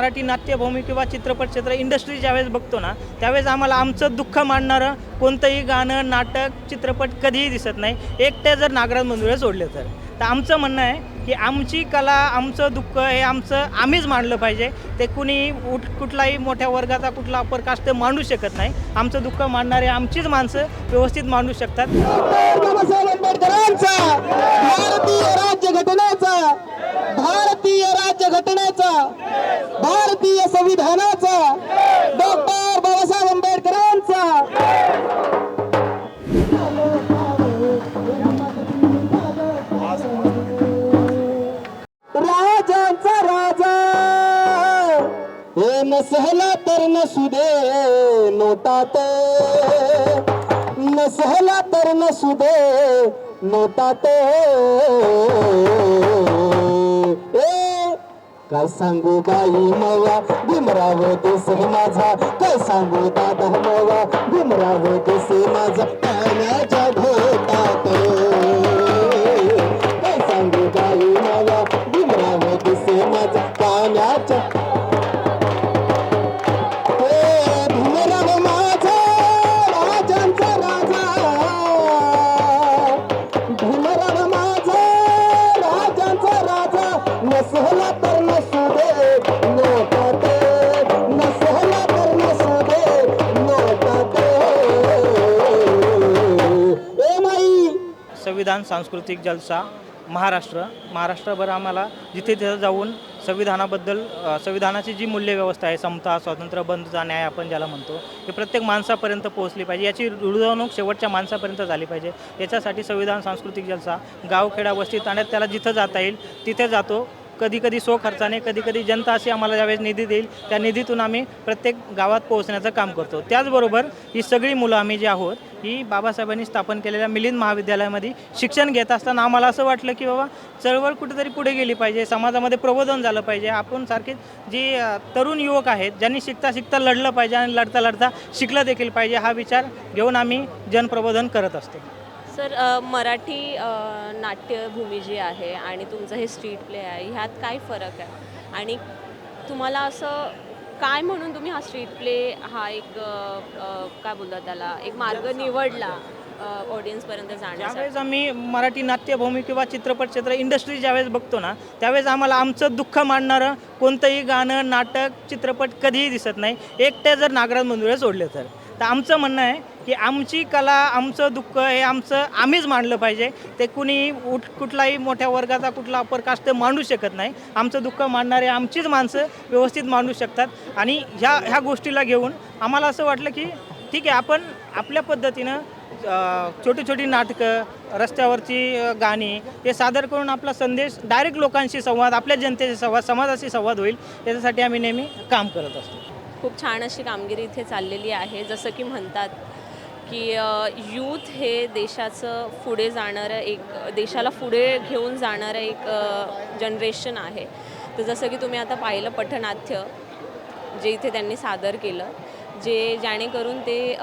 मराठी नाट्यभूमी किंवा चित्रपट क्षेत्र इंडस्ट्री ज्यावेळेस बघतो ना त्यावेळेस आम्हाला आमचं दुःख मांडणारं कोणतंही गाणं नाटक चित्रपट कधीही दिसत नाही. एकट्या जर नागराज मंजुळे सोडले तर. तर आमचं म्हणणं आहे की आमची कला आमचं दुःख हे आमचं आम्हीच मांडलं पाहिजे. ते कुणी उठ कुठलाही मोठ्या वर्गाचा कुठला अपर कास्ट मांडू शकत नाही. आमचं दुःख मांडणारे आमचीच माणसं व्यवस्थित मांडू शकतात. नसहला तर नसू दे नोटात. नसहला तर नसू दे नोटात. काय सांगू बाई मवा भीमराव देसे माझा? काय सांगू दादा मवा भीमराव देसे माझा? पाण्याच्या संविधान सांस्कृतिक जलसा महाराष्ट्र. महाराष्ट्रभर आम्हाला जिथे तिथं जाऊन संविधानाबद्दल संविधानाची जी मूल्यव्यवस्था आहे समता स्वातंत्र्य बंधुता न्याय आपण ज्याला म्हणतो हे प्रत्येक माणसापर्यंत पोहोचली पाहिजे. याची रुजवणूक शेवटच्या माणसापर्यंत झाली पाहिजे. याच्यासाठी संविधान सांस्कृतिक जलसा गावखेडा वस्ती ताण्यात त्याला जिथं जाता येईल तिथे जातो. कधी कधी सो खर्चाने कधी कधी जनता अशी आम्हाला ज्यावेळेस निधी देईल त्या निधीतून आम्ही प्रत्येक गावात पोहोचण्याचं काम करतो. त्याचबरोबर ही सगळी मुलं आम्ही जी आहोत ही बाबासाहेबांनी स्थापन केलेल्या मिलिंद महाविद्यालयामध्ये शिक्षण घेत असताना आम्हाला असं वाटलं की बाबा चळवळ कुठेतरी पुढे गेली पाहिजे समाजामध्ये प्रबोधन झालं पाहिजे. आपण सारखे जी तरुण युवक आहेत ज्यांनी शिकता शिकता लढलं पाहिजे आणि लढता लढता शिकलं देखील पाहिजे हा विचार घेऊन आम्ही जनप्रबोधन करत असतो. सर मराठी नाट्यभूमी जी आहे आणि तुमचं हे स्ट्रीट प्ले आहे ह्यात काय फरक आहे? आणि तुम्हाला असं काय म्हणून तुम्ही हा स्ट्रीट प्ले हा एक काय बोलतात त्याला एक मार्ग निवडला ऑडियन्सपर्यंत जाण्यासाठी? ज्यावेळेस आम्ही मराठी नाट्यभूमी किंवा चित्रपट क्षेत्र इंडस्ट्री ज्यावेळेस बघतो ना त्यावेळेस आम्हाला आमचं दुःख मांडणारं कोणतंही गाणं नाटक चित्रपट कधीही दिसत नाही. एकट्या जर नागराज मंजुळे सोडले तर. तर आमचं म्हणणं आहे की आमची कला आमचं दुःख हे आमचं आम्हीच मांडलं पाहिजे. ते कुणी उठ कुठलाही मोठ्या वर्गाचा कुठला अपर कास्ट मांडू शकत नाही. आमचं दुःख मांडणारे आमचीच माणसं व्यवस्थित मांडू शकतात. आणि ह्या ह्या गोष्टीला घेऊन आम्हाला असं वाटलं की ठीक आहे आपण आपल्या पद्धतीनं छोटी छोटी नाटकं रस्त्यावरची गाणी हे सादर करून आपला संदेश डायरेक्ट लोकांशी संवाद आपल्या जनतेशी संवाद समाजाशी संवाद होईल. याच्यासाठी आम्ही नेहमी काम करत असतो. खूप छान अशी कामगिरी इथे चाललेली आहे. जसं की म्हणतात की यूथ हे देशाचं पुढे जाणारं एक देशाला पुढे घेऊन जाणारं एक जनरेशन आहे. तर जसं की तुम्ही आता पाहिलं पठनाट्य जे इथे त्यांनी सादर केलं जे जेणेकरून ते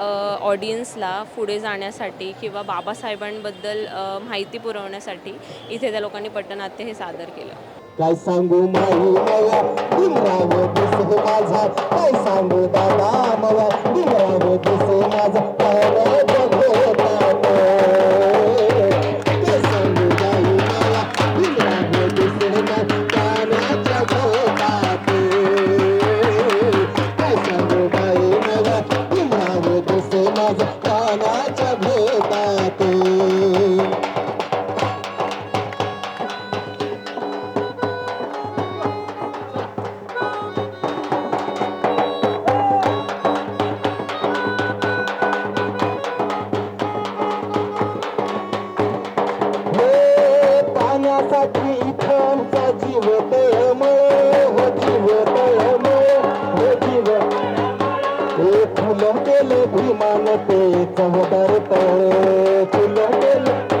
ऑडियन्सला पुढे जाण्यासाठी किंवा बाबासाहेबांबद्दल माहिती पुरवण्यासाठी इथे त्या लोकांनी पठनाट्य हे सादर केलं. काय सांगू माई मला माझा. काय सांगू पाण्यासाठी इथांचा जीव हो तळमळ हो जीव तळमळ हो जीव. हे फुलं केले भीमान ते चवदार तळ. फुलं केलं